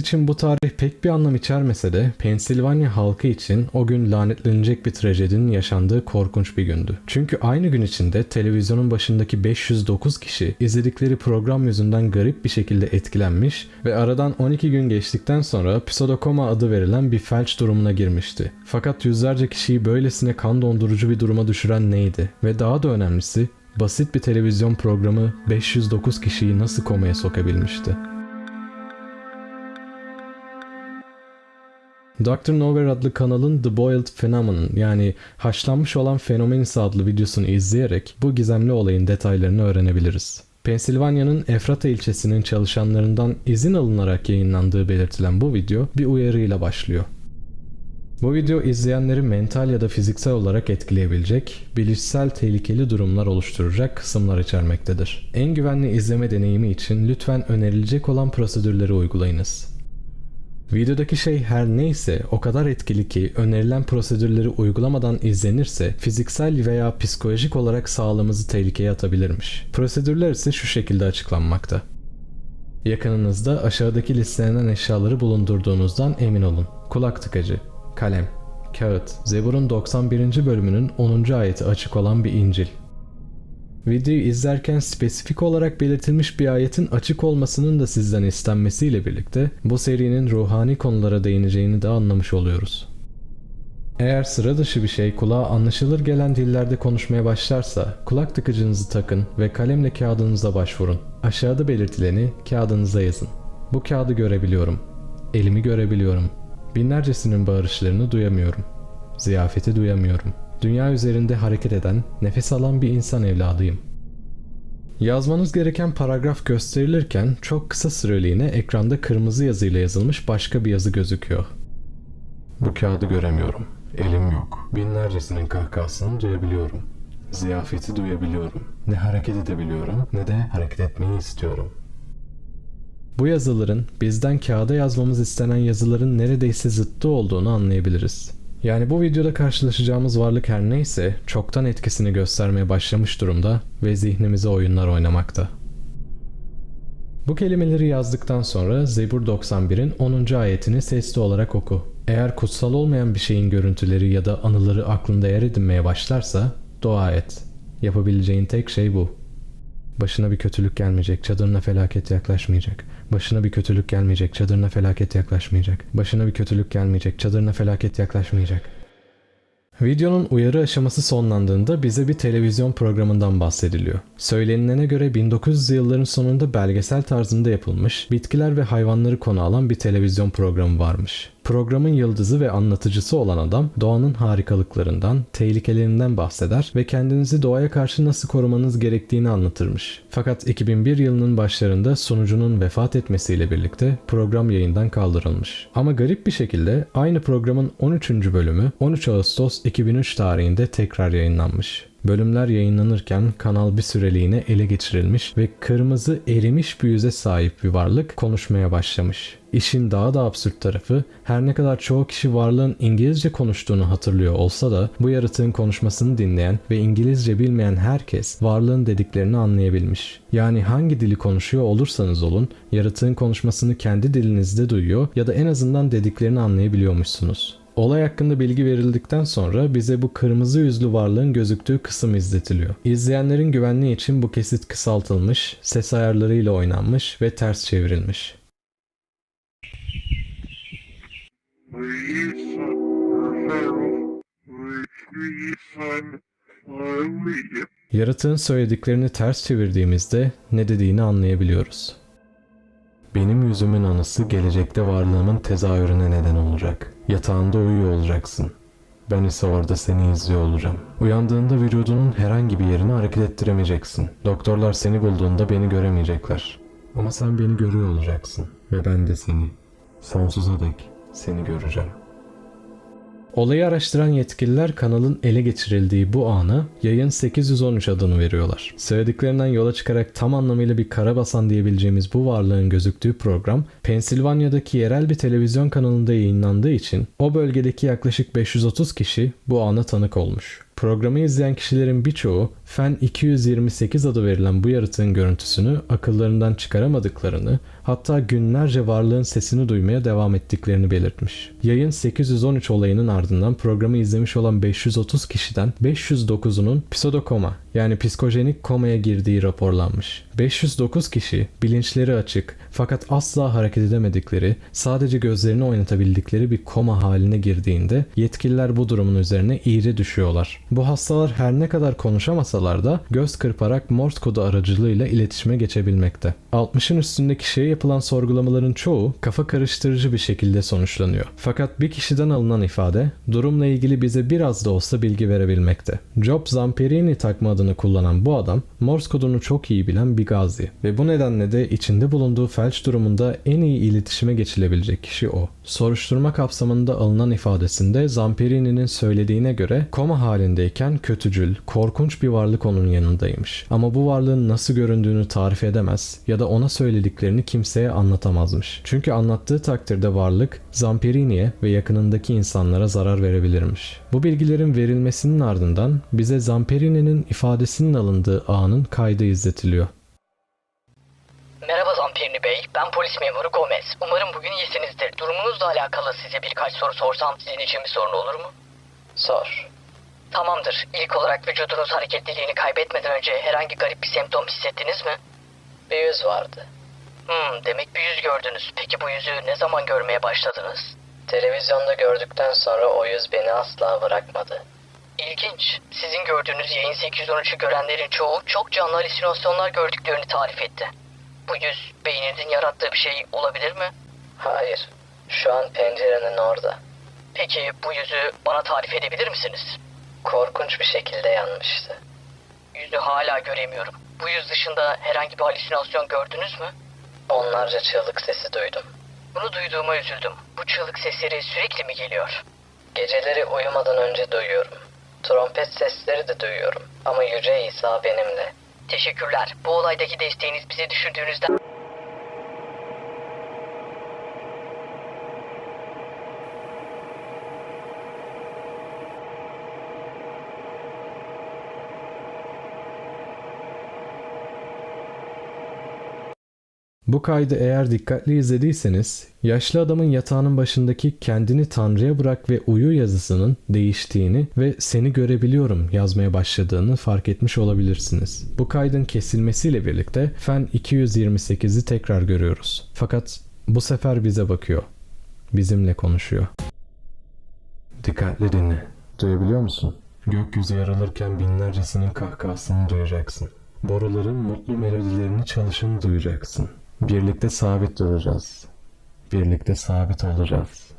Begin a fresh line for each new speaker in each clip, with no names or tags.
için bu tarih pek bir anlam içermese de Pensilvanya halkı için o gün lanetlenecek bir trajedinin yaşandığı korkunç bir gündü. Çünkü aynı gün içinde televizyonun başındaki 509 kişi izledikleri program yüzünden garip bir şekilde etkilenmiş ve aradan 12 gün geçtikten sonra pseudokoma adı verilen bir felç durumuna girmişti. Fakat yüzlerce kişiyi böylesine kan dondurucu bir duruma düşüren neydi? Ve daha da önemlisi basit bir televizyon programı 509 kişiyi nasıl komaya sokabilmişti? Dr. Nowhere adlı kanalın The Boiled Phenomenon yani haşlanmış olan fenomenis adlı videosunu izleyerek bu gizemli olayın detaylarını öğrenebiliriz. Pensilvanya'nın Efrata ilçesinin çalışanlarından izin alınarak yayınlandığı belirtilen bu video bir uyarıyla başlıyor. Bu video izleyenleri mental ya da fiziksel olarak etkileyebilecek, bilişsel tehlikeli durumlar oluşturacak kısımlar içermektedir. En güvenli izleme deneyimi için lütfen önerilecek olan prosedürleri uygulayınız. Videodaki şey her neyse o kadar etkili ki önerilen prosedürleri uygulamadan izlenirse fiziksel veya psikolojik olarak sağlığımızı tehlikeye atabilirmiş. Prosedürler ise şu şekilde açıklanmakta. Yakınınızda aşağıdaki listelenen eşyaları bulundurduğunuzdan emin olun. Kulak tıkacı, kalem, kağıt, Zebur'un 91. bölümünün 10. ayeti açık olan bir İncil. Videoyu izlerken spesifik olarak belirtilmiş bir ayetin açık olmasının da sizden istenmesiyle birlikte bu serinin ruhani konulara değineceğini de anlamış oluyoruz. Eğer sıra dışı bir şey kulağa anlaşılır gelen dillerde konuşmaya başlarsa kulak tıkıcınızı takın ve kalemle kağıdınıza başvurun. Aşağıda belirtileni kağıdınıza yazın. Bu kağıdı görebiliyorum. Elimi görebiliyorum. Binlercesinin bağırışlarını duyamıyorum. Ziyafeti duyamıyorum. Dünya üzerinde hareket eden, nefes alan bir insan evladıyım. Yazmanız gereken paragraf gösterilirken çok kısa süreliğine ekranda kırmızı yazıyla yazılmış başka bir yazı gözüküyor. Bu kağıdı göremiyorum. Elim yok. Binlercesinin kahkahasını duyabiliyorum. Ziyafeti duyabiliyorum. Ne hareket edebiliyorum ne de hareket etmeyi istiyorum. Bu yazıların bizden kağıda yazmamız istenen yazıların neredeyse zıttı olduğunu anlayabiliriz. Yani bu videoda karşılaşacağımız varlık her neyse çoktan etkisini göstermeye başlamış durumda ve zihnimize oyunlar oynamakta. Bu kelimeleri yazdıktan sonra Zebur 91'in 10. ayetini sesli olarak oku. Eğer kutsal olmayan bir şeyin görüntüleri ya da anıları aklında yer edinmeye başlarsa dua et. Yapabileceğin tek şey bu. Başına bir kötülük gelmeyecek, çadırına felaket yaklaşmayacak. Başına bir kötülük gelmeyecek, çadırına felaket yaklaşmayacak. Başına bir kötülük gelmeyecek, çadırına felaket yaklaşmayacak. Videonun uyarı aşaması sonlandığında bize bir televizyon programından bahsediliyor. Söylenilene göre 1900'lü yılların sonunda belgesel tarzında yapılmış, bitkiler ve hayvanları konu alan bir televizyon programı varmış. Programın yıldızı ve anlatıcısı olan adam doğanın harikalıklarından, tehlikelerinden bahseder ve kendinizi doğaya karşı nasıl korumanız gerektiğini anlatırmış. Fakat 2001 yılının başlarında sunucunun vefat etmesiyle birlikte program yayından kaldırılmış. Ama garip bir şekilde aynı programın 13. bölümü 13 Ağustos 2003 tarihinde tekrar yayınlanmış. Bölümler yayınlanırken kanal bir süreliğine ele geçirilmiş ve kırmızı erimiş bir yüze sahip bir varlık konuşmaya başlamış. İşin daha da absürt tarafı her ne kadar çoğu kişi varlığın İngilizce konuştuğunu hatırlıyor olsa da bu yaratığın konuşmasını dinleyen ve İngilizce bilmeyen herkes varlığın dediklerini anlayabilmiş. Yani hangi dili konuşuyor olursanız olun yaratığın konuşmasını kendi dilinizde duyuyor ya da en azından dediklerini anlayabiliyormuşsunuz. Olay hakkında bilgi verildikten sonra bize bu kırmızı yüzlü varlığın gözüktüğü kısım izletiliyor. İzleyenlerin güvenliği için bu kesit kısaltılmış, ses ayarlarıyla oynanmış ve ters çevrilmiş. Yaratığın söylediklerini ters çevirdiğimizde ne dediğini anlayabiliyoruz. Benim yüzümün anısı gelecekte varlığımın tezahürüne neden olacak. Yatağında uyuyor olacaksın. Ben ise orada seni izliyor olacağım. Uyandığında vücudunun herhangi bir yerini hareket ettiremeyeceksin. Doktorlar seni bulduğunda beni göremeyecekler. Ama sen beni görüyor olacaksın. Ve ben de seni. Sonsuza dek seni göreceğim. Olayı araştıran yetkililer kanalın ele geçirildiği bu ana yayın 813 adını veriyorlar. Söylediklerinden yola çıkarak tam anlamıyla bir karabasan diyebileceğimiz bu varlığın gözüktüğü program Pensilvanya'daki yerel bir televizyon kanalında yayınlandığı için o bölgedeki yaklaşık 530 kişi bu ana tanık olmuş. Programı izleyen kişilerin birçoğu Fen 228 adı verilen bu yaratığın görüntüsünü akıllarından çıkaramadıklarını hatta günlerce varlığın sesini duymaya devam ettiklerini belirtmiş. Yayın 813 olayının ardından programı izlemiş olan 530 kişiden 509'unun pseudokoma yani psikojenik komaya girdiği raporlanmış. 509 kişi bilinçleri açık fakat asla hareket edemedikleri, sadece gözlerini oynatabildikleri bir koma haline girdiğinde yetkililer bu durumun üzerine iğri düşüyorlar. Bu hastalar her ne kadar konuşamasalar da göz kırparak Morse kodu aracılığıyla iletişime geçebilmekte. 60'ın üstünde kişiye yapılan sorgulamaların çoğu kafa karıştırıcı bir şekilde sonuçlanıyor. Fakat bir kişiden alınan ifade durumla ilgili bize biraz da olsa bilgi verebilmekte. Job Zamperini takma adını kullanan bu adam Morse kodunu çok iyi bilen bir gazi ve bu nedenle de içinde bulunduğu felç durumunda en iyi iletişime geçilebilecek kişi o. Soruşturma kapsamında alınan ifadesinde Zamperini'nin söylediğine göre koma halindeyken kötücül, korkunç bir varlık onun yanındaymış. Ama bu varlığın nasıl göründüğünü tarif edemez ya da ona söylediklerini kimseye anlatamazmış. Çünkü anlattığı takdirde varlık Zamperini'ye ve yakınındaki insanlara zarar verebilirmiş. Bu bilgilerin verilmesinin ardından bize Zamperini'nin ifadesinin alındığı anın kaydı izletiliyor.
Merhaba Zampirini Bey, ben polis memuru Gomez. Umarım bugün iyisinizdir. Durumunuzla alakalı size birkaç soru sorsam sizin için bir sorun olur mu? Sor. Tamamdır. İlk olarak vücudunuz hareketliliğini kaybetmeden önce herhangi garip bir semptom hissettiniz mi? Bir yüz vardı. Hmm, demek bir yüz gördünüz. Peki bu yüzü ne zaman görmeye başladınız? Televizyonda gördükten sonra o yüz beni asla bırakmadı. İlginç. Sizin gördüğünüz yayın 813'ü görenlerin çoğu çok canlı halüsinasyonlar gördüklerini tarif etti. Bu yüz beyninizin yarattığı bir şey olabilir mi? Hayır. Şu an pencerenin orada. Peki bu yüzü bana tarif edebilir misiniz? Korkunç bir şekilde yanmıştı. Yüzü hala göremiyorum. Bu yüz dışında herhangi bir halüsinasyon gördünüz mü? Onlarca çığlık sesi duydum. Bunu duyduğuma üzüldüm. Bu çığlık sesleri sürekli mi geliyor? Geceleri uyumadan önce duyuyorum. Trompet sesleri de duyuyorum. Ama Yüce İsa benimle. Teşekkürler. Bu olaydaki desteğiniz bizi düşündüğünüzden...
Bu kaydı eğer dikkatli izlediyseniz, yaşlı adamın yatağının başındaki kendini Tanrı'ya bırak ve uyu yazısının değiştiğini ve seni görebiliyorum yazmaya başladığını fark etmiş olabilirsiniz. Bu kaydın kesilmesiyle birlikte Fen 228'i tekrar görüyoruz. Fakat bu sefer bize bakıyor. Bizimle konuşuyor. Dikkatli dinle. Duyabiliyor musun? Gökyüzü yarılırken binlercesinin kahkahasını duyacaksın. Boruların mutlu melodilerini çalışını duyacaksın. Birlikte sabit duracağız. Birlikte sabit olacağız.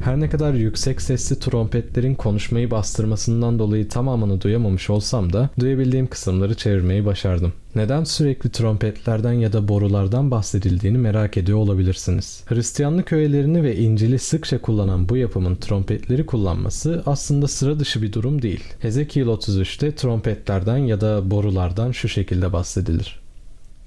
Her ne kadar yüksek sesli trompetlerin konuşmayı bastırmasından dolayı tamamını duyamamış olsam da duyabildiğim kısımları çevirmeyi başardım. Neden sürekli trompetlerden ya da borulardan bahsedildiğini merak ediyor olabilirsiniz. Hristiyanlık öğelerini ve İncil'i sıkça kullanan bu yapımın trompetleri kullanması aslında sıra dışı bir durum değil. Hezekiel 33'te trompetlerden ya da borulardan şu şekilde bahsedilir.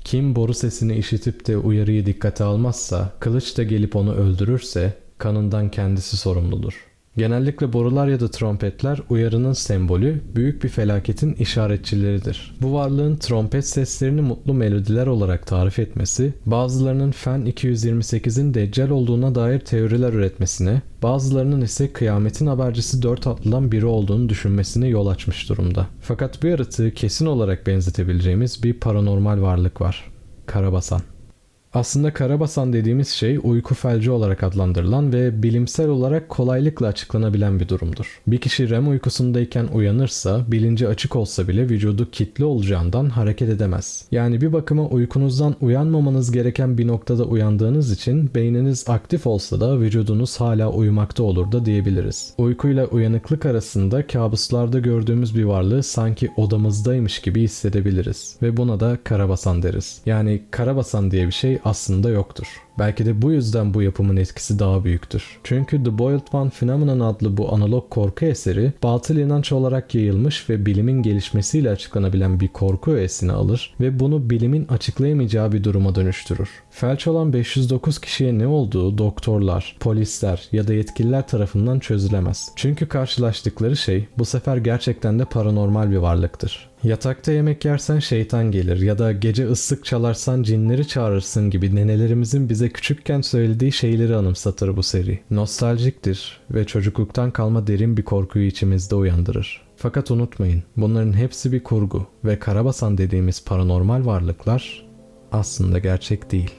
Kim boru sesini işitip de uyarıyı dikkate almazsa, kılıç da gelip onu öldürürse kanından kendisi sorumludur. Genellikle borular ya da trompetler uyarının sembolü, büyük bir felaketin işaretçileridir. Bu varlığın trompet seslerini mutlu melodiler olarak tarif etmesi, bazılarının Fen 228'in Deccal olduğuna dair teoriler üretmesine, bazılarının ise kıyametin habercisi dört atlıdan biri olduğunu düşünmesine yol açmış durumda. Fakat bu yaratığı kesin olarak benzetebileceğimiz bir paranormal varlık var. Karabasan. Aslında karabasan dediğimiz şey uyku felci olarak adlandırılan ve bilimsel olarak kolaylıkla açıklanabilen bir durumdur. Bir kişi REM uykusundayken uyanırsa bilinci açık olsa bile vücudu kilitli olacağından hareket edemez. Yani bir bakıma uykunuzdan uyanmamanız gereken bir noktada uyandığınız için beyniniz aktif olsa da vücudunuz hala uyumakta olur da diyebiliriz. Uykuyla uyanıklık arasında kabuslarda gördüğümüz bir varlığı sanki odamızdaymış gibi hissedebiliriz ve buna da karabasan deriz. Yani karabasan diye bir aslında yoktur. Belki de bu yüzden bu yapımın etkisi daha büyüktür. Çünkü The Boiled One Phenomenon adlı bu analog korku eseri batıl inanç olarak yayılmış ve bilimin gelişmesiyle açıklanabilen bir korku öğesini alır ve bunu bilimin açıklayamayacağı bir duruma dönüştürür. Felç olan 509 kişiye ne olduğu doktorlar, polisler ya da yetkililer tarafından çözülemez. Çünkü karşılaştıkları şey bu sefer gerçekten de paranormal bir varlıktır. Yatakta yemek yersen şeytan gelir ya da gece ıslık çalarsan cinleri çağırırsın gibi nenelerimizin bize küçükken söylediği şeyleri anımsatır bu seri. Nostaljiktir ve çocukluktan kalma derin bir korkuyu içimizde uyandırır. Fakat unutmayın bunların hepsi bir kurgu ve karabasan dediğimiz paranormal varlıklar aslında gerçek değil.